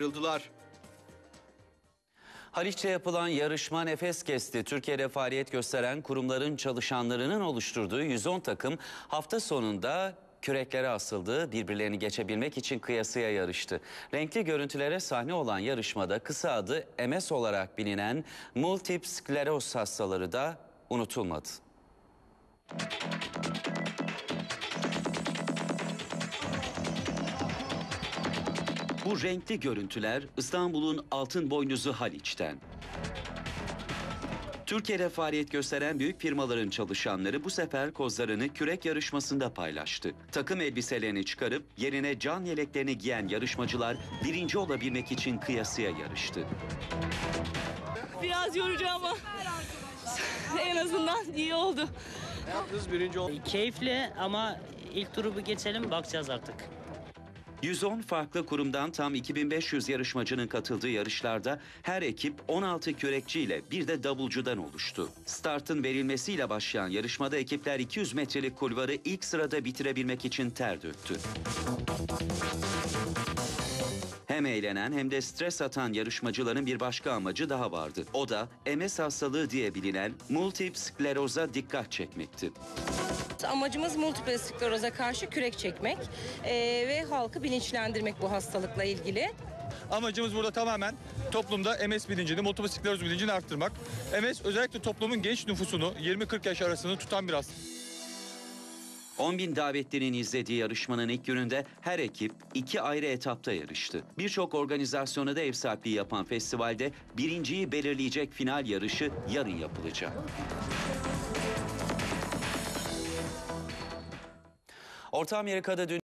ayrıldılar. Haliç'te yapılan yarışma nefes kesti. Türkiye'de faaliyet gösteren kurumların çalışanlarının oluşturduğu 110 takım hafta sonunda küreklere asıldı. Birbirlerini geçebilmek için kıyasıya yarıştı. Renkli görüntülere sahne olan yarışmada kısa adı MS olarak bilinen multiple skleroz hastaları da unutulmadı. Bu renkli görüntüler İstanbul'un altın boynuzu Haliç'ten. Türkiye'de faaliyet gösteren büyük firmaların çalışanları bu sefer kozlarını kürek yarışmasında paylaştı. Takım elbiselerini çıkarıp yerine can yeleklerini giyen yarışmacılar birinci olabilmek için kıyasıya yarıştı. Biraz yorucu ama en azından iyi oldu. Ne yaptınız birinci oldu? Keyifli ama ilk turu bir geçelim bakacağız artık. 110 farklı kurumdan tam 2500 yarışmacının katıldığı yarışlarda her ekip 16 kürekçiyle bir de davulcudan oluştu. Startın verilmesiyle başlayan yarışmada ekipler 200 metrelik kulvarı ilk sırada bitirebilmek için ter döktü. Hem eğlenen hem de stres atan yarışmacıların bir başka amacı daha vardı. O da MS hastalığı diye bilinen multiple skleroza dikkat çekmekti. Amacımız multiple skleroza karşı kürek çekmek eee, ve halkı bilinçlendirmek bu hastalıkla ilgili. Amacımız burada tamamen toplumda MS bilincini, multiple skleroz bilincini arttırmak. MS özellikle toplumun genç nüfusunu 20-40 yaş arasını tutan bir hastalık. 10 bin davetlinin izlediği yarışmanın ilk gününde her ekip iki ayrı etapta yarıştı. Birçok organizasyona da ev sahipliği yapan festivalde birinciyi belirleyecek final yarışı yarın yapılacak. Orta Amerika'da dün